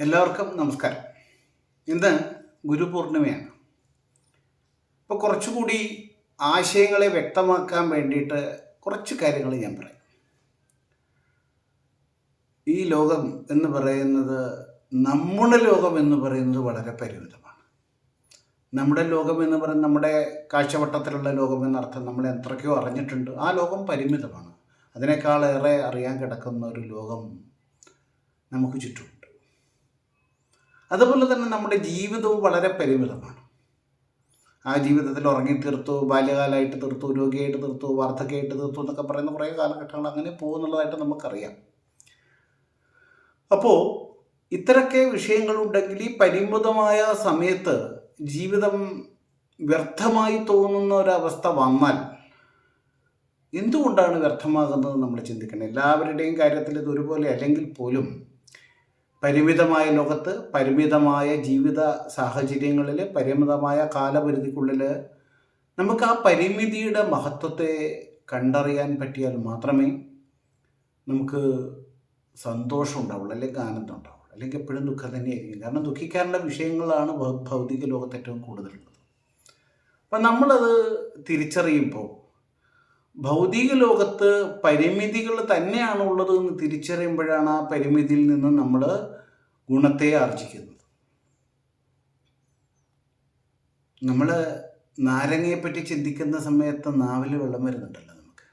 എല്ലാവർക്കും നമസ്കാരം. ഇന്ന് ഗുരു പൂർണിമയാണ് അപ്പോൾ കുറച്ചുകൂടി ആശയങ്ങളെ വ്യക്തമാക്കാൻ വേണ്ടിയിട്ട് കുറച്ച് കാര്യങ്ങൾ ഞാൻ പറയാം. ഈ ലോകം എന്ന് പറയുന്നത് നമ്മുടെ ലോകം എന്ന് പറയുന്നത് വളരെ പരിമിതമാണ്. നമ്മുടെ ലോകം എന്ന് പറയുന്നത് നമ്മുടെ കാഴ്ചവട്ടത്തിലുള്ള ലോകം എന്നർത്ഥം നമ്മൾ എത്രയ്ക്കോ അറിഞ്ഞിട്ടുണ്ട്. ആ ലോകം പരിമിതമാണ്. അതിനേക്കാളേറെ അറിയാൻ കിടക്കുന്ന ഒരു ലോകം നമുക്ക് ചുറ്റുമുണ്ട് അതുപോലെ തന്നെ നമ്മുടെ ജീവിതവും വളരെ പരിമിതമാണ്. ആ ജീവിതത്തിൽ ഉറങ്ങി തീർത്തു ബാല്യകാലമായിട്ട് തീർത്തു രോഗിയായിട്ട് തീർത്തു വാർദ്ധക്യമായിട്ട് തീർത്തു എന്നൊക്കെ പറയുന്ന കുറേ കാലഘട്ടങ്ങൾ അങ്ങനെ പോകുന്നുള്ളതായിട്ട് നമുക്കറിയാം. അപ്പോൾ ഇത്തരമൊക്കെ വിഷയങ്ങളുണ്ടെങ്കിൽ ഈ പരിമിതമായ സമയത്ത് ജീവിതം വ്യർത്ഥമായി തോന്നുന്ന ഒരവസ്ഥ വന്നാൽ എന്തുകൊണ്ടാണ് വ്യർത്ഥമാകുന്നത് നമ്മൾ ചിന്തിക്കണം? എല്ലാവരുടെയും കാര്യത്തിൽ ഇത് ഒരുപോലെ അല്ലെങ്കിൽ പോലും പരിമിതമായ ലോകത്ത് പരിമിതമായ ജീവിത സാഹചര്യങ്ങളിൽ പരിമിതമായ കാലപരിധിക്കുള്ളിൽ നമുക്ക് ആ പരിമിതിയുടെ മഹത്വത്തെ കണ്ടറിയാൻ പറ്റിയാൽ മാത്രമേ നമുക്ക് സന്തോഷം ഉണ്ടാവുള്ളൂ അല്ലെങ്കിൽ ആനന്ദം ഉണ്ടാവുള്ളൂ അല്ലെങ്കിൽ എപ്പോഴും ദുഃഖം തന്നെയായിരിക്കും. കാരണം ദുഃഖിക്കാനുള്ള വിഷയങ്ങളാണ് ഭൗതിക ലോകത്ത് ഏറ്റവും കൂടുതലുള്ളത്. അപ്പം നമ്മളത് തിരിച്ചറിയുമ്പോൾ ഭൗതിക ലോകത്ത് പരിമിതികൾ തന്നെയാണ് ഉള്ളത് എന്ന് തിരിച്ചറിയുമ്പോഴാണ് ആ പരിമിതിയിൽ നിന്ന് നമ്മൾ ഗുണത്തെ ആർജിക്കുന്നത്. നമ്മൾ നാരങ്ങയെപ്പറ്റി ചിന്തിക്കുന്ന സമയത്ത് നാവിൽ വെള്ളം വരുന്നുണ്ടല്ലോ നമുക്ക്.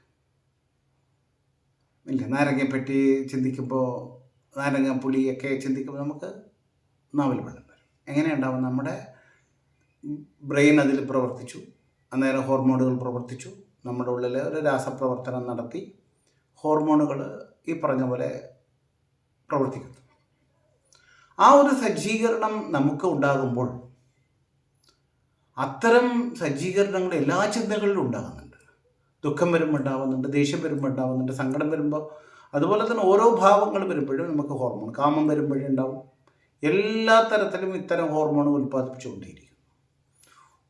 ഇല്ല നാരങ്ങയെപ്പറ്റി ചിന്തിക്കുമ്പോൾ നാരങ്ങ പുളിയൊക്കെ ചിന്തിക്കുമ്പോൾ നമുക്ക് നാവിൽ വെള്ളം വരും. എങ്ങനെയുണ്ടാവും? നമ്മുടെ ബ്രെയിൻ അതിൽ പ്രവർത്തിച്ചു. അന്നേരം ഹോർമോണുകൾ പ്രവർത്തിച്ചു. നമ്മുടെ ഉള്ളിൽ ഒരു രാസപ്രവർത്തനം നടത്തി ഹോർമോണുകൾ ഈ പറഞ്ഞ പോലെ പ്രവർത്തിക്കുന്നു. ആ ഒരു സജ്ജീകരണം നമുക്ക് ഉണ്ടാകുമ്പോൾ അത്തരം സജ്ജീകരണങ്ങൾ എല്ലാ ചിന്തകളിലും ഉണ്ടാകുന്നുണ്ട്. ദുഃഖം വരുമ്പോൾ ഉണ്ടാകുന്നുണ്ട് ദേഷ്യം വരുമ്പോൾ ഉണ്ടാകുന്നുണ്ട് സങ്കടം വരുമ്പോൾ അതുപോലെ തന്നെ ഓരോ ഭാവങ്ങൾ വരുമ്പോഴും നമുക്ക് ഹോർമോൺ കാമം വരുമ്പോഴും ഉണ്ടാവും. എല്ലാ തരത്തിലും ഇത്തരം ഹോർമോണുകൾ ഉൽപ്പാദിപ്പിച്ചുകൊണ്ടേയിരിക്കും.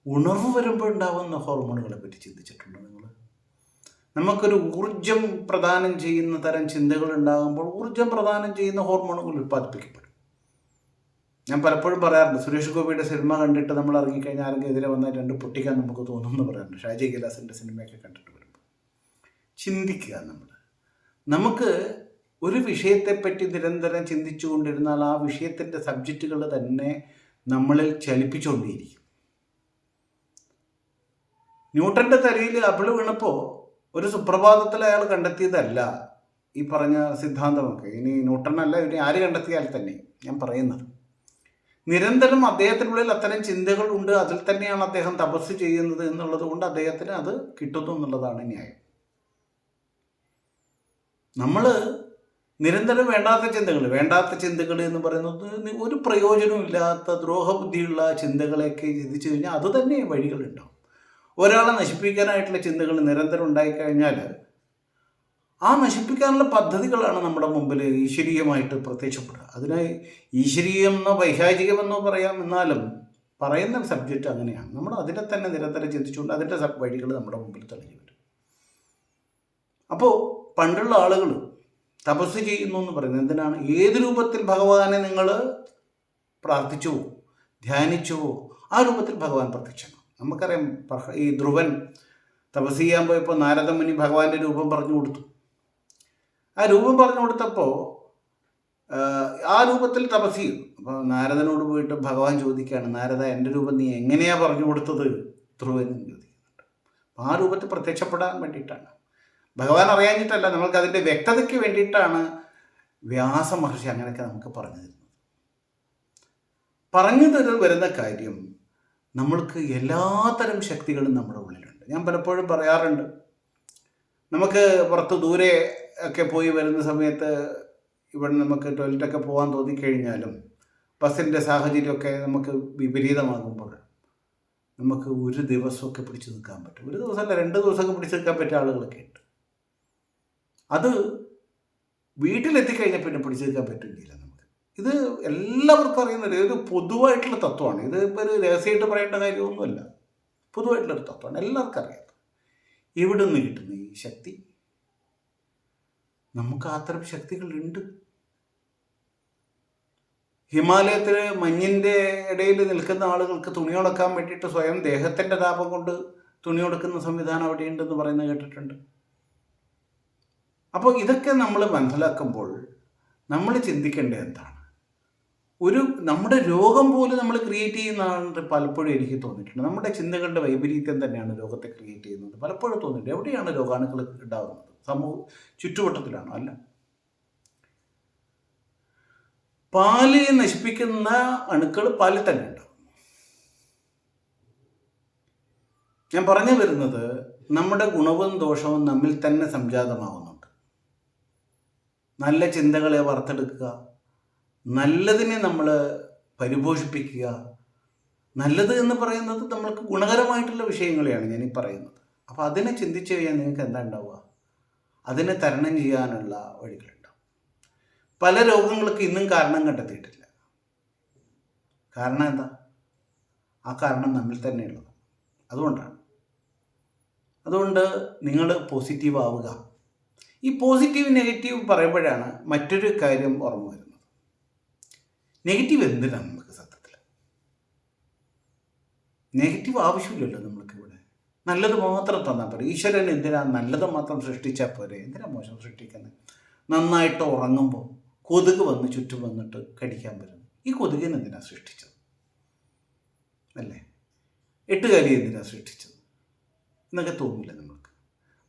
ഉണർവ് വരുമ്പോൾ ഉണ്ടാവുന്ന ഹോർമോണുകളെ പറ്റി ചിന്തിച്ചിട്ടുണ്ടോ നിങ്ങൾ നമുക്കൊരു ഊർജം പ്രദാനം ചെയ്യുന്ന തരം ചിന്തകൾ ഉണ്ടാകുമ്പോൾ ഊർജം പ്രദാനം ചെയ്യുന്ന ഹോർമോണുകൾ ഉൽപ്പാദിപ്പിക്കപ്പെടും. ഞാൻ പലപ്പോഴും പറയാറുണ്ട് സുരേഷ് ഗോപിയുടെ സിനിമ കണ്ടിട്ട് നമ്മൾ ഇറങ്ങിക്കഴിഞ്ഞാൽ ആരെങ്കിലും എതിരെ വന്നാൽ രണ്ട് പൊട്ടിക്കാൻ നമുക്ക് തോന്നുമെന്ന് പറയാറുണ്ട്. ഷാജി കൈലാസിന്റെ സിനിമയൊക്കെ കണ്ടിട്ട് വരുമ്പോൾ. ചിന്തിക്കുക നമ്മൾ. നമുക്ക് ഒരു വിഷയത്തെപ്പറ്റി നിരന്തരം ചിന്തിച്ചു കൊണ്ടിരുന്നാൽ ആ വിഷയത്തിന്റെ സബ്ജക്റ്റുകൾ തന്നെ നമ്മളിൽ ചലിപ്പിച്ചുകൊണ്ടേയിരിക്കും. ന്യൂട്ടന്റെ തലയിൽ അപിൾ വീണപ്പോൾ ഒരു സുപ്രഭാതത്തിൽ അയാൾ കണ്ടെത്തിയതല്ല ഈ പറഞ്ഞ സിദ്ധാന്തമൊക്കെ. ഇനി ന്യൂട്ടനല്ല ഇനി ആര് കണ്ടെത്തിയാൽ തന്നെ? ഞാൻ പറയുന്നത്. നിരന്തരം അദ്ദേഹത്തിനുള്ളിൽ അത്തരം ചിന്തകൾ ഉണ്ട്. അതിൽ തന്നെയാണ് അദ്ദേഹം തപസ് ചെയ്യുന്നത് എന്നുള്ളത് കൊണ്ട് അദ്ദേഹത്തിന് അത് കിട്ടുന്നു എന്നുള്ളതാണ് ന്യായം. നമ്മൾ നിരന്തരം വേണ്ടാത്ത ചിന്തകൾ വേണ്ടാത്ത ചിന്തകൾ എന്ന് പറയുന്നത് ഒരു പ്രയോജനമില്ലാത്ത ദ്രോഹബുദ്ധിയുള്ള ചിന്തകളെയൊക്കെ ചിന്തിച്ചു കഴിഞ്ഞാൽ അത് തന്നെ വഴികളുണ്ടാവും. ഒരാളെ നശിപ്പിക്കാനായിട്ടുള്ള ചിന്തകൾ നിരന്തരം ഉണ്ടായിക്കഴിഞ്ഞാൽ ആ നശിപ്പിക്കാനുള്ള പദ്ധതികളാണ് നമ്മുടെ മുമ്പിൽ ഈശ്വരീയമായിട്ട് പ്രത്യക്ഷപ്പെടുക. അതിന് ഈശ്വരീയമെന്നോ വൈശാചികമെന്നോ പറയാം എന്നാലും പറയുന്ന സബ്ജക്റ്റ് അങ്ങനെയാണ്. നമ്മൾ അതിനെ തന്നെ നിരന്തരം ചിന്തിച്ചുകൊണ്ട് അതിന്റെ വഴികൾ നമ്മുടെ മുമ്പിൽ തെളിഞ്ഞു വരും. അപ്പോൾ പണ്ടുള്ള ആളുകൾ തപസ് ചെയ്യുന്നു എന്ന് പറയുന്നത് എന്തിനാണ്? ഏത് രൂപത്തിൽ ഭഗവാനെ നിങ്ങൾ പ്രാർത്ഥിച്ചുവോ ധ്യാനിച്ചുവോ ആ രൂപത്തിൽ ഭഗവാൻ പ്രത്യക്ഷമാണ് നമുക്കറിയാം ഈ ധ്രുവൻ തപസ് ചെയ്യാൻ പോയപ്പോൾ നാരദമുനി ഭഗവാന്റെ രൂപം പറഞ്ഞു കൊടുത്തു. ആ രൂപം പറഞ്ഞു കൊടുത്തപ്പോൾ ആ രൂപത്തിൽ തപസ് ചെയ്തു. അപ്പോൾ നാരദനോട് പോയിട്ട് ഭഗവാൻ ചോദിക്കുകയാണ് നാരദ എന്റെ രൂപം നീ എങ്ങനെയാ പറഞ്ഞു കൊടുത്തത്? ധ്രുവൻ എന്ന് ചോദിക്കുന്നുണ്ട്. ആ രൂപത്തിൽ പ്രത്യക്ഷപ്പെടാൻ വേണ്ടിയിട്ടാണ്. ഭഗവാൻ അറിയാഞ്ഞിട്ടല്ല നമ്മൾക്ക് അതിന്റെ വ്യക്തതയ്ക്ക് വേണ്ടിയിട്ടാണ് വ്യാസ മഹർഷി അങ്ങനെയൊക്കെ നമുക്ക് പറഞ്ഞു തരുന്നത്. പറഞ്ഞു തരുന്ന വരുന്ന കാര്യം നമ്മൾക്ക് എല്ലാത്തരം ശക്തികളും നമ്മുടെ ഉള്ളിലുണ്ട്. ഞാൻ പലപ്പോഴും പറയാറുണ്ട്. നമുക്ക് പുറത്ത് ദൂരെ ഒക്കെ പോയി വരുന്ന സമയത്ത് ഇവിടെ നമുക്ക് ടോയ്ലറ്റൊക്കെ പോകാൻ തോന്നിക്കഴിഞ്ഞാലും ബസ്സിന്റെ സാഹചര്യമൊക്കെ നമുക്ക് വിപരീതമാകുമ്പോൾ നമുക്ക് ഒരു ദിവസമൊക്കെ പിടിച്ചു നിൽക്കാൻ പറ്റും. ഒരു ദിവസമല്ല രണ്ട് ദിവസമൊക്കെ പിടിച്ചു നിൽക്കാൻ പറ്റിയ ആളുകളൊക്കെ ഉണ്ട്. അത് വീട്ടിലെത്തിക്കഴിഞ്ഞാൽ പിന്നെ പിടിച്ചു നിൽക്കാൻ നമുക്ക് ഇത് എല്ലാവർക്കും അറിയുന്ന ഒരു- പൊതുവായിട്ടുള്ള തത്വമാണ്. ഇത് ഇപ്പോൾ ഒരു രഹസ്യമായിട്ട് പറയേണ്ട കാര്യമൊന്നുമല്ല. പൊതുവായിട്ടുള്ളൊരു തത്വമാണ്. എല്ലാവർക്കും അറിയാം. എവിടെ നിന്ന് കിട്ടുന്ന ഈ ശക്തി? നമുക്ക് അത്തരം ശക്തികളുണ്ട്. ഹിമാലയത്തിൽ മഞ്ഞിന്റെ ഇടയിൽ നിൽക്കുന്ന ആളുകൾക്ക് തുണി ഉണക്കാൻ വേണ്ടിയിട്ട് സ്വയം ദേഹത്തിന്റെ താപം കൊണ്ട് തുണി ഉണക്കുന്ന സംവിധാനം അവിടെയുണ്ടെന്ന് പറയുന്നത് കേട്ടിട്ടുണ്ട്. അപ്പോൾ ഇതൊക്കെ നമ്മൾ മനസ്സിലാക്കുമ്പോൾ നമ്മൾ ചിന്തിക്കേണ്ടത് എന്താണ്? ഒരു നമ്മുടെ രോഗം പോലും നമ്മൾ ക്രിയേറ്റ് ചെയ്യുന്നതാണ് പലപ്പോഴും എനിക്ക് തോന്നിയിട്ടുണ്ട്. നമ്മുടെ ചിന്തകളുടെ വൈപരീത്യം തന്നെയാണ് രോഗത്തെ ക്രിയേറ്റ് ചെയ്യുന്നത്. പലപ്പോഴും തോന്നിയിട്ടുണ്ട്. എവിടെയാണ് രോഗാണുക്കൾ ഉണ്ടാകുന്നത്? സമൂഹ ചുറ്റുവട്ടത്തിലാണോ? അല്ല. പാൽ നശിപ്പിക്കുന്ന അണുക്കൾ പാലിൽ തന്നെ ഉണ്ടാവും ഞാൻ പറഞ്ഞു വരുന്നത് നമ്മുടെ ഗുണവും ദോഷവും നമ്മിൽ തന്നെ സംജാതമാവുന്നുണ്ട്. നല്ല ചിന്തകളെ വറുത്തെടുക്കുക നല്ലതിനെ നമ്മൾ പരിപോഷിപ്പിക്കുക. നല്ലത് എന്ന് പറയുന്നത് നമ്മൾക്ക് ഗുണകരമായിട്ടുള്ള വിഷയങ്ങളെയാണ് ഞാൻ ഈ പറയുന്നത്. അപ്പോൾ അതിനെ ചിന്തിച്ചു കഴിഞ്ഞാൽ നിങ്ങൾക്ക് എന്താ ഉണ്ടാവുക? അതിനെ തരണം ചെയ്യാനുള്ള വഴികളുണ്ടാവും. പല രോഗങ്ങൾക്ക് ഇന്നും കാരണം കണ്ടെത്തിയിട്ടില്ല. കാരണം എന്താ? ആ കാരണം നമ്മിൽ തന്നെയുള്ളത് അതുകൊണ്ടാണ്. അതുകൊണ്ട് നിങ്ങൾ പോസിറ്റീവ് ആവുക. ഈ പോസിറ്റീവ് നെഗറ്റീവ് പറയുമ്പോഴാണ് മറ്റൊരു കാര്യം ഓർമ്മ വരുന്നത്. നെഗറ്റീവ് എന്തിനാണ് നമുക്ക് സത്യത്തിൽ നെഗറ്റീവ് ആവശ്യമില്ലല്ലോ നമ്മൾക്ക് ഇവിടെ. നല്ലത് മാത്രം തന്നാൽ പോരെ. ഈശ്വരൻ എന്തിനാ നല്ലത് മാത്രം സൃഷ്ടിച്ചാൽ പോരെ? എന്തിനാ മോശം സൃഷ്ടിക്കുന്നത് നന്നായിട്ട് ഉറങ്ങുമ്പോൾ കൊതുക് വന്ന് ചുറ്റും വന്നിട്ട് കടിക്കാൻ വരുന്നു. ഈ കൊതുകിനെ എന്തിനാ സൃഷ്ടിച്ചത്? അല്ലേ? എട്ടുകാലി എന്തിനാ സൃഷ്ടിച്ചത്? എന്നൊക്കെ തോന്നില്ല നമ്മൾക്ക്?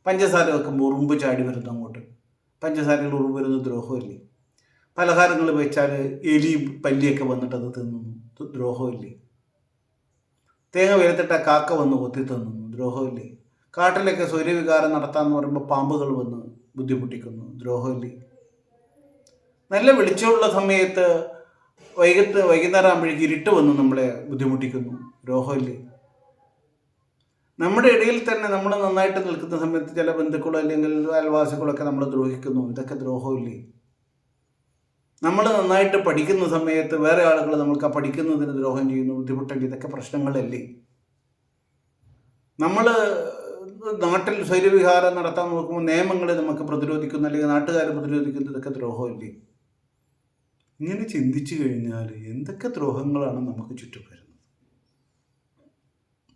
പഞ്ചസാര വെക്കുമ്പോൾ ഉറുമ്പ് ചാടി വരുന്നു അങ്ങോട്ട് പഞ്ചസാരയിൽ ഉറുമ്പ് വരുന്ന ദ്രോഹമില്ലേ? പലഹാരങ്ങൾ വെച്ചാൽ എലി പല്ലിയൊക്കെ വന്നിട്ട് അത് തിന്നുന്നു ദ്രോഹമില്ലേ? തേങ്ങ വെയിലത്തിട്ട കാക്ക വന്ന് കൊത്തി തിന്നുന്നു. ദ്രോഹമില്ലേ? കാട്ടിലൊക്കെ സൂര്യവികാരം നടത്താമെന്ന് പറയുമ്പോൾ പാമ്പുകൾ വന്ന് ബുദ്ധിമുട്ടിക്കുന്നു. ദ്രോഹമില്ലേ? നല്ല വെളിച്ചമുള്ള സമയത്ത് വൈകിട്ട് വൈകുന്നേരം ആകുമ്പോഴേക്ക് ഇരുട്ട് വന്ന് നമ്മളെ ബുദ്ധിമുട്ടിക്കുന്നു. ദ്രോഹമില്ലേ? നമ്മുടെ ഇടയിൽ തന്നെ നമ്മൾ നന്നായിട്ട് നിൽക്കുന്ന സമയത്ത് ചില ബന്ധുക്കളോ അല്ലെങ്കിൽ അയൽവാസികളൊക്കെ നമ്മൾ ദ്രോഹിക്കുന്നു. ഇതൊക്കെ ദ്രോഹമില്ലേ? നമ്മൾ നന്നായിട്ട് പഠിക്കുന്ന സമയത്ത് വേറെ ആളുകൾ നമ്മൾക്ക് ആ പഠിക്കുന്നതിന് ദ്രോഹം ചെയ്യുന്നു ബുദ്ധിമുട്ടുണ്ട് ഇതൊക്കെ പ്രശ്നങ്ങളല്ലേ? നമ്മൾ നാട്ടിൽ സ്വൈര്യവിഹാരം നടത്താൻ നോക്കുമ്പോൾ നിയമങ്ങളെ നമുക്ക് പ്രതിരോധിക്കുന്നു അല്ലെങ്കിൽ നാട്ടുകാരെ പ്രതിരോധിക്കുന്നു ഇതൊക്കെ ദ്രോഹമില്ലേ? ഇങ്ങനെ ചിന്തിച്ചു കഴിഞ്ഞാൽ എന്തൊക്കെ ദ്രോഹങ്ങളാണ് നമുക്ക് ചുറ്റും വരുന്നത്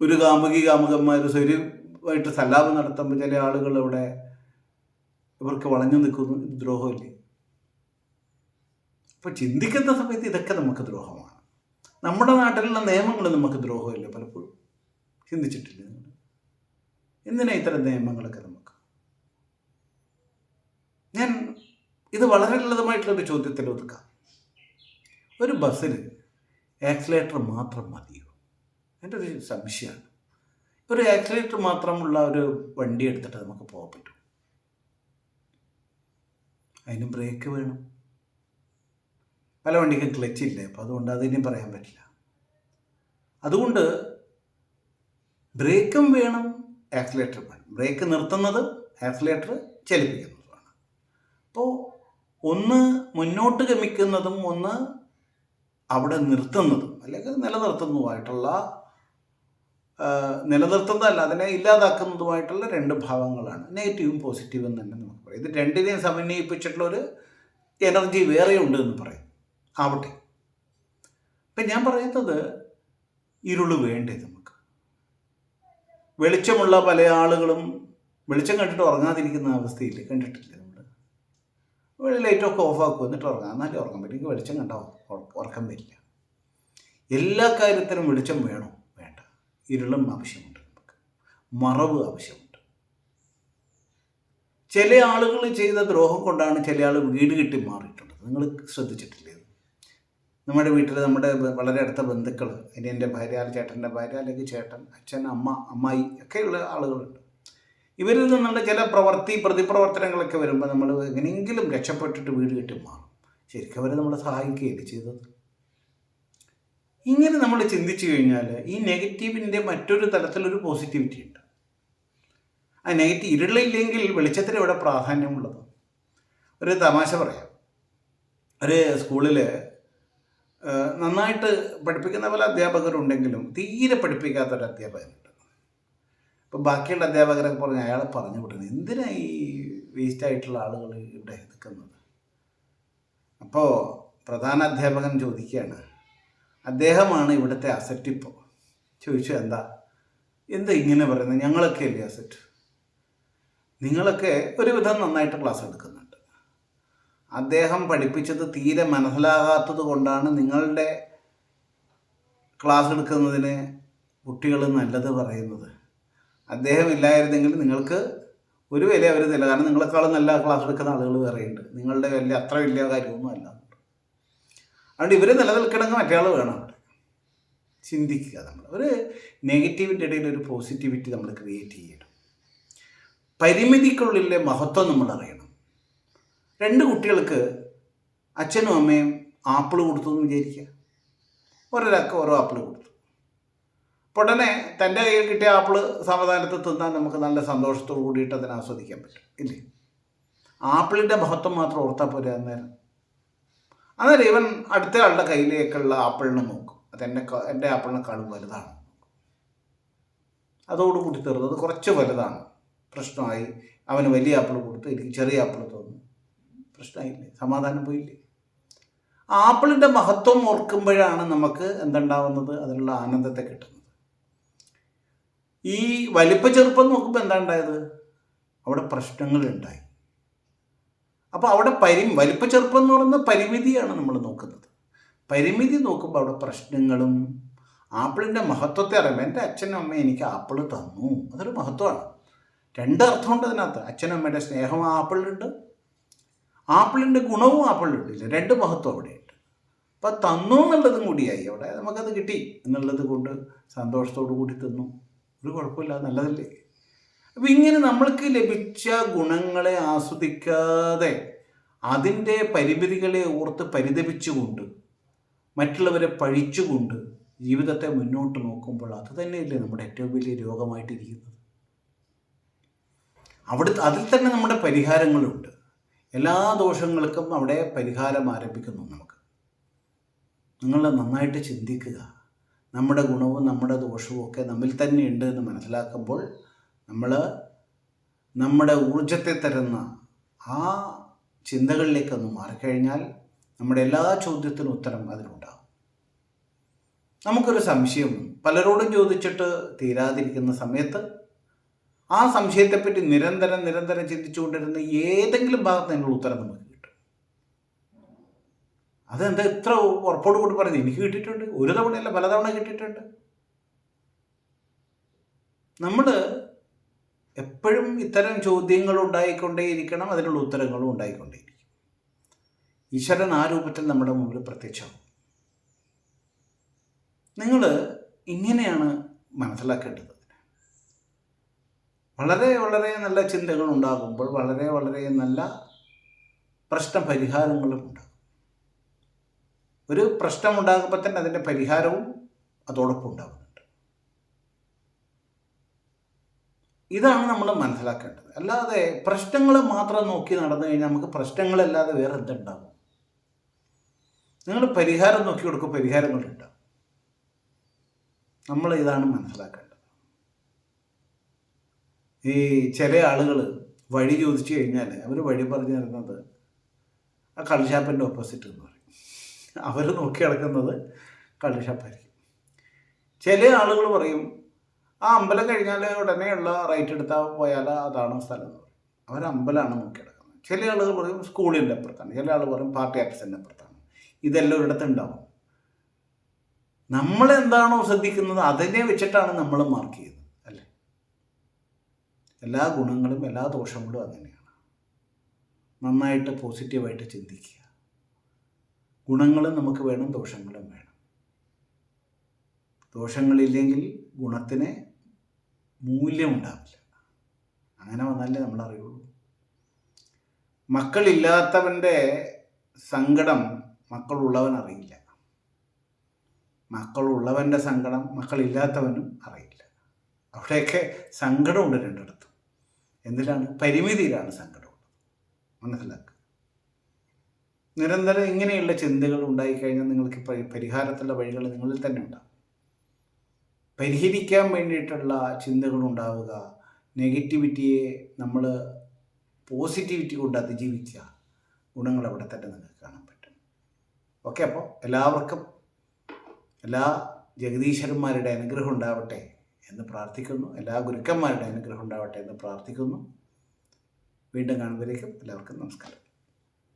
ഒരു കാമുകി കാമുകന്മാർ സ്വൈര്യമായിട്ട് സല്ലാപം നടത്തുമ്പോൾ ചില ആളുകൾ അവിടെ ഇവർക്ക് വളഞ്ഞു നിൽക്കുന്നു ദ്രോഹമില്ലേ? അപ്പോൾ ചിന്തിക്കുന്ന സമയത്ത് ഇതൊക്കെ നമുക്ക് ദ്രോഹമാണ്. നമ്മുടെ നാട്ടിലുള്ള നിയമങ്ങൾ നമുക്ക് ദ്രോഹമില്ല പലപ്പോഴും. ചിന്തിച്ചിട്ടില്ല എന്തിനാ ഇത്തരം നിയമങ്ങളൊക്കെ നമുക്ക്? ഞാൻ ഇത് വളരെ ലളിതമായിട്ടുള്ളൊരു ചോദ്യത്തിൽ ഒതുക്കാം. ഒരു ബസ്സിൽ ആക്സിലേറ്റർ മാത്രം മതിയോ? എന്റെ ഒരു സംശയമാണ്. ഒരു ആക്സിലേറ്റർ മാത്രമുള്ള ഒരു വണ്ടി എടുത്തിട്ട് നമുക്ക് പോകാൻ പറ്റും അതിന് ബ്രേക്ക് വേണം. പല വണ്ടിക്കും ക്ലച്ച് ഇല്ല? അപ്പോൾ അതുകൊണ്ട് അതിനും പറയാൻ പറ്റില്ല. അതുകൊണ്ട് ബ്രേക്കും വേണം ആക്സിലേറ്റർ വേണം. ബ്രേക്ക് നിർത്തുന്നത് ആക്സിലേറ്റർ ചലിപ്പിക്കുന്നതുമാണ് അപ്പോൾ ഒന്ന് മുന്നോട്ട് ഗമിക്കുന്നതും ഒന്ന് അവിടെ നിർത്തുന്നതും അല്ലെങ്കിൽ നിലനിർത്തുന്നതുമായിട്ടുള്ള നിലനിർത്തുന്നതല്ല അതിനെ ഇല്ലാതാക്കുന്നതുമായിട്ടുള്ള രണ്ട് ഭാവങ്ങളാണ്. നെഗറ്റീവും പോസിറ്റീവും തന്നെ നമുക്ക് പറയാം. ഇത് രണ്ടിനെയും സമന്വയിപ്പിച്ചിട്ടുള്ള ഒരു എനർജി വേറെ ഉണ്ട് എന്ന് പറയും. ആവട്ടെ. ഇപ്പം ഞാൻ പറയുന്നത് ഇരുൾ വേണ്ടേ നമുക്ക്. വെളിച്ചമുള്ള പല ആളുകളും വെളിച്ചം കണ്ടിട്ട് ഉറങ്ങാതിരിക്കുന്ന അവസ്ഥയില്ലേ? കണ്ടിട്ടില്ലേ നമ്മൾ ലൈറ്റൊക്കെ ഓഫാക്കും എന്നിട്ട് ഉറങ്ങാം. എന്നാലും ഉറങ്ങാൻ പറ്റും. എനിക്ക് വെളിച്ചം കണ്ടാൽ ഉറക്കം വരില്ല. എല്ലാ കാര്യത്തിനും വെളിച്ചം വേണോ. വേണ്ട. ഇരുളും ആവശ്യമുണ്ട് നമുക്ക്. മറവ് ആവശ്യമുണ്ട്. ചില ആളുകൾ ചെയ്ത ദ്രോഹം കൊണ്ടാണ് ചില ആൾ വീട് കിട്ടി മാറിയിട്ടുള്ളത്. നിങ്ങൾ ശ്രദ്ധിച്ചിട്ടില്ലേ? നമ്മുടെ വീട്ടിൽ നമ്മുടെ വളരെ അടുത്ത ബന്ധുക്കൾ ഇനി എന്റെ ഭാര്യ ചേട്ടന്റെ ഭാര്യ അല്ലെങ്കിൽ ചേട്ടൻ അച്ഛൻ അമ്മ അമ്മായി ഒക്കെയുള്ള ആളുകളുണ്ട്. ഇവരിൽ നിന്നുള്ള ചില പ്രവർത്തി പ്രതിപ്രവർത്തനങ്ങളൊക്കെ വരുമ്പോൾ നമ്മൾ എങ്ങനെയെങ്കിലും രക്ഷപ്പെട്ടിട്ട് വീട് കിട്ടി മാറും. ശരിക്കും അവർ നമ്മളെ സഹായിക്കുകയല്ലേ ചെയ്തത്? ഇങ്ങനെ നമ്മൾ ചിന്തിച്ചു കഴിഞ്ഞാൽ ഈ നെഗറ്റീവിന്റെ മറ്റൊരു തലത്തിലൊരു പോസിറ്റിവിറ്റി ഉണ്ട്. ആ നെഗറ്റീവ് ഇരുളില്ലെങ്കിൽ വെളിച്ചത്തിന് ഇവിടെ പ്രാധാന്യമുള്ളത്? ഒരു തമാശ പറയാം. ഒരു സ്കൂളിൽ നന്നായിട്ട് പഠിപ്പിക്കുന്ന പല അധ്യാപകരുണ്ടെങ്കിലും തീരെ പഠിപ്പിക്കാത്തൊരു അധ്യാപകനുണ്ട്. ഇപ്പോൾ ബാക്കിയുള്ള അധ്യാപകരൊക്കെ പറഞ്ഞ് അയാളെ പറഞ്ഞു വിടുന്നത് എന്തിനാ ഈ വേസ്റ്റ് ആയിട്ടുള്ള ആളുകൾ ഇവിടെ എടുക്കുന്നത്? അപ്പോൾ പ്രധാന അധ്യാപകൻ ചോദിക്കുകയാണ് അദ്ദേഹമാണ് ഇവിടുത്തെ അസറ്റ് ഇപ്പോൾ ചോദിച്ചു എന്താ? എന്താ ഇങ്ങനെ പറയുന്നത്? ഞങ്ങളൊക്കെ അല്ലേ അസറ്റ് നിങ്ങളൊക്കെ ഒരുവിധം നന്നായിട്ട് ക്ലാസ് എടുക്കുന്നുണ്ട്. അദ്ദേഹം പഠിപ്പിച്ചത് തീരെ മനസ്സിലാകാത്തത് കൊണ്ടാണ് നിങ്ങളുടെ ക്ലാസ് എടുക്കുന്നതിന് കുട്ടികൾ നല്ലത് പറയുന്നത്. അദ്ദേഹം ഇല്ലായിരുന്നെങ്കിൽ നിങ്ങൾക്ക് ഒരു വില അവർ തരില്ല കാരണം നിങ്ങളെക്കാളും നല്ല ക്ലാസ് എടുക്കുന്ന ആളുകൾ വേറെയുണ്ട്. നിങ്ങളുടെ വലിയ അത്ര വലിയ കാര്യമൊന്നും അല്ല. അതുകൊണ്ട് ഇവർ നിലനിൽക്കണമെങ്കിൽ മറ്റേ ആൾ വേണം. ചിന്തിക്കുക നമ്മൾ. ഒരു നെഗറ്റിവിന്റെ ഇടയിൽ ഒരു പോസിറ്റിവിറ്റി നമ്മൾ ക്രിയേറ്റ് ചെയ്യണം. പരിമിതിക്കുള്ളിലെ മഹത്വം നമ്മൾ അറിയണം. രണ്ട് കുട്ടികൾക്ക് അച്ഛനും അമ്മയും ആപ്പിൾ കൊടുത്തു എന്ന് വിചാരിക്കുക. ഒരാൾക്ക് ഓരോ ആപ്പിൾ കൊടുത്തു. ഉടനെ തന്റെ കയ്യിൽ കിട്ടിയ ആപ്പിൾ സാവധാനത്ത് തിന്നാൻ നമുക്ക് നല്ല സന്തോഷത്തോടു കൂടിയിട്ട് അതിനെ ആസ്വദിക്കാൻ പറ്റും. ഇല്ലേ? ആപ്പിളിന്റെ മഹത്വം മാത്രം ഓർത്താൽ പോരാ അന്നേരം? അന്നേരം ഇവൻ അടുത്ത ആളുടെ കയ്യിലേക്കുള്ള ആപ്പിളിനെ നോക്കും. അത് എന്റെ ആപ്പിളിനെക്കാളും വലുതാണ്. അതോടുകൂടി തീർന്നത് കുറച്ച് വലുതാണ്. പ്രശ്നമായി. അവന് വലിയ ആപ്പിൾ കൊടുത്തു. എനിക്ക് ചെറിയ ആപ്പിൾ പ്രശ്നമായില്ലേ സമാധാനം പോയില്ലേ? ആപ്പിളിന്റെ മഹത്വം ഓർക്കുമ്പോഴാണ് നമുക്ക് എന്തുണ്ടാവുന്നത്? അതിനുള്ള ആനന്ദത്തെ കിട്ടുന്നത്. ഈ വലിപ്പ ചെറുപ്പം നോക്കുമ്പോൾ എന്താ ഉണ്ടായത്? അവിടെ പ്രശ്നങ്ങളുണ്ടായി അപ്പോൾ അവിടെ പരി വലിപ്പ ചെറുപ്പം എന്ന് പറയുന്ന പരിമിതിയാണ് നമ്മൾ നോക്കുന്നത്. പരിമിതി നോക്കുമ്പോൾ അവിടെ പ്രശ്നങ്ങളും ആപ്പിളിന്റെ മഹത്വത്തെ അറിയുമ്പോൾ എന്റെ അച്ഛനും അമ്മയും എനിക്ക് ആപ്പിൾ തന്നു. അതൊരു മഹത്വമാണ്. രണ്ട് അർത്ഥമുണ്ട് അതിനകത്ത്. അച്ഛനും അമ്മയുടെ സ്നേഹം ആപ്പിളിലുണ്ട് ആപ്പിളിന്റെ ഗുണവും ആപ്പിളിലുണ്ട് ഇല്ല. രണ്ട് മഹത്വം അവിടെയുണ്ട്. അപ്പം തന്നു എന്നുള്ളതും കൂടിയായി. അവിടെ നമുക്കത് കിട്ടി എന്നുള്ളത് കൊണ്ട് സന്തോഷത്തോടു കൂടി തന്നു. ഒരു കുഴപ്പമില്ല നല്ലതല്ലേ? അപ്പം ഇങ്ങനെ നമ്മൾക്ക് ലഭിച്ച ഗുണങ്ങളെ ആസ്വദിക്കാതെ അതിന്റെ പരിമിതികളെ ഓർത്ത് പരിതപിച്ചുകൊണ്ട് മറ്റുള്ളവരെ പഴിച്ചുകൊണ്ട് ജീവിതത്തെ മുന്നോട്ട് നോക്കുമ്പോൾ അത് തന്നെയല്ലേ നമ്മുടെ ഏറ്റവും വലിയ രോഗമായിട്ടിരിക്കുന്നത്. അവിടെ അതിൽ തന്നെ നമ്മുടെ പരിഹാരങ്ങളുണ്ട്. എല്ലാ ദോഷങ്ങൾക്കും അവിടെ പരിഹാരം ആരംഭിക്കുന്നു നമുക്ക്. നിങ്ങൾ നന്നായിട്ട് ചിന്തിക്കുക. നമ്മുടെ ഗുണവും നമ്മുടെ ദോഷവും ഒക്കെ നമ്മിൽ തന്നെ ഉണ്ട് എന്ന് മനസ്സിലാക്കുമ്പോൾ നമ്മൾ നമ്മുടെ ഊർജത്തെ തരുന്ന ആ ചിന്തകളിലേക്കൊന്ന് മാറിക്കഴിഞ്ഞാൽ നമ്മുടെ എല്ലാ ചോദ്യത്തിനും ഉത്തരം അതിലുണ്ടാകും. നമുക്കൊരു സംശയം പലരോടും ചോദിച്ചിട്ട് തീരാതിരിക്കുന്ന സമയത്ത് ആ സംശയത്തെപ്പറ്റി നിരന്തരം നിരന്തരം ചിന്തിച്ചുകൊണ്ടിരുന്ന ഏതെങ്കിലും ഭാഗത്ത് നിന്നുള്ള ഉത്തരം നമുക്ക് കിട്ടും. അതെന്താ ഇത്ര ഉറപ്പോട് കൂടി പറയുന്നത്? എനിക്ക് കിട്ടിയിട്ടുണ്ട്. ഒരു തവണയല്ല പലതവണ കിട്ടിയിട്ടുണ്ട്. നമ്മൾ എപ്പോഴും ഇത്തരം ചോദ്യങ്ങൾ ഉണ്ടായിക്കൊണ്ടേയിരിക്കണം അതിനുള്ള ഉത്തരങ്ങളും ഉണ്ടായിക്കൊണ്ടേയിരിക്കും. ഈശ്വരൻ ആ രൂപത്തിൽ നമ്മുടെ മുമ്പിൽ പ്രത്യക്ഷമാകും നിങ്ങൾ ഇങ്ങനെയാണ് മനസ്സിലാക്കേണ്ടത്. വളരെ വളരെ നല്ല ചിന്തകൾ ഉണ്ടാകുമ്പോൾ വളരെ വളരെ നല്ല പ്രശ്ന പരിഹാരങ്ങളും ഉണ്ടാകും. ഒരു പ്രശ്നം ഉണ്ടാകുമ്പോൾ തന്നെ അതിന്റെ പരിഹാരവും അതോടൊപ്പം ഉണ്ടാകുന്നുണ്ട്. ഇതാണ് നമ്മൾ മനസ്സിലാക്കേണ്ടത്. അല്ലാതെ പ്രശ്നങ്ങൾ മാത്രം നോക്കി നടന്നു കഴിഞ്ഞാൽ നമുക്ക് പ്രശ്നങ്ങളല്ലാതെ വേറെ എന്തുണ്ടാകും? നിങ്ങൾ പരിഹാരം നോക്കി കൊടുക്കും പരിഹാരങ്ങളുണ്ടാകും. നമ്മൾ ഇതാണ് മനസ്സിലാക്കേണ്ടത്. ഈ ചില ആളുകൾ വഴി ചോദിച്ചു കഴിഞ്ഞാൽ അവർ വഴി പറഞ്ഞു തരുന്നത് ആ കള്ളിഷാപ്പിന്റെ ഓപ്പോസിറ്റ് എന്ന് പറയും. അവർ നോക്കി നടക്കുന്നത് കള്ളുഷാപ്പായിരിക്കും ചില ആളുകൾ പറയും ആ അമ്പലം കഴിഞ്ഞാൽ ഉടനെയുള്ള റൈറ്റ് എടുത്താൽ പോയാൽ അതാണ് സ്ഥലം എന്ന് പറയും. അവർ അമ്പലമാണ് നോക്കി നടക്കുന്നത്. ചില ആളുകൾ പറയും സ്കൂളിന്റെ അപ്പുറത്താണ്. ചില ആൾ പറയും പാർട്ടി ഓഫീസിന്റെ അപ്പുറത്താണ്. ഇതെല്ലാം ഒരിടത്ത് ഉണ്ടാവും. നമ്മളെന്താണോ ശ്രദ്ധിക്കുന്നത് അതിനെ വെച്ചിട്ടാണ് നമ്മൾ മാർക്ക് ചെയ്യുന്നത്. എല്ലാ ഗുണങ്ങളും എല്ലാ ദോഷങ്ങളും അങ്ങനെയാണ്. നന്നായിട്ട് പോസിറ്റീവായിട്ട് ചിന്തിക്കുക. ഗുണങ്ങളും നമുക്ക് വേണം ദോഷങ്ങളും വേണം. ദോഷങ്ങളില്ലെങ്കിൽ ഗുണത്തിന് മൂല്യമുണ്ടാവില്ല. അങ്ങനെ വന്നാലേ നമ്മൾ അറിയുള്ളൂ മക്കളില്ലാത്തവന്റെ സങ്കടം മക്കളുള്ളവൻ അറിയില്ല. മക്കളുള്ളവന്റെ സങ്കടം മക്കളില്ലാത്തവനും അറിയില്ല. അവിടെയൊക്കെ സങ്കടമുണ്ട് രണ്ടിടത്തും. എന്തിലാണ് പരിമിതിയിലാണ് സങ്കടമുള്ളത് മനസ്സിലാക്കുക നിരന്തരം ഇങ്ങനെയുള്ള ചിന്തകൾ ഉണ്ടായിക്കഴിഞ്ഞാൽ നിങ്ങൾക്ക് പരി പരിഹാരത്തിലുള്ള വഴികൾ നിങ്ങളിൽ തന്നെ ഉണ്ടാകും പരിഹരിക്കാൻ വേണ്ടിയിട്ടുള്ള ചിന്തകൾ ഉണ്ടാവുക നെഗറ്റിവിറ്റിയെ നമ്മൾ പോസിറ്റിവിറ്റി കൊണ്ട് അതിജീവിച്ച ഗുണങ്ങൾ അവിടെ തന്നെ നിങ്ങൾക്ക് കാണാൻ പറ്റും. ഓക്കെ അപ്പോൾ എല്ലാവർക്കും എല്ലാ ജഗദീശ്വരന്മാരുടെ അനുഗ്രഹം ഉണ്ടാവട്ടെ. എന്ന് പ്രാർത്ഥിക്കുന്നു. എല്ലാ ഗുരുക്കന്മാരുടെ അനുഗ്രഹം ഉണ്ടാവട്ടെ എന്ന് പ്രാർത്ഥിക്കുന്നു. വീണ്ടും കാണുമ്പോഴേക്കും എല്ലാവർക്കും നമസ്കാരം.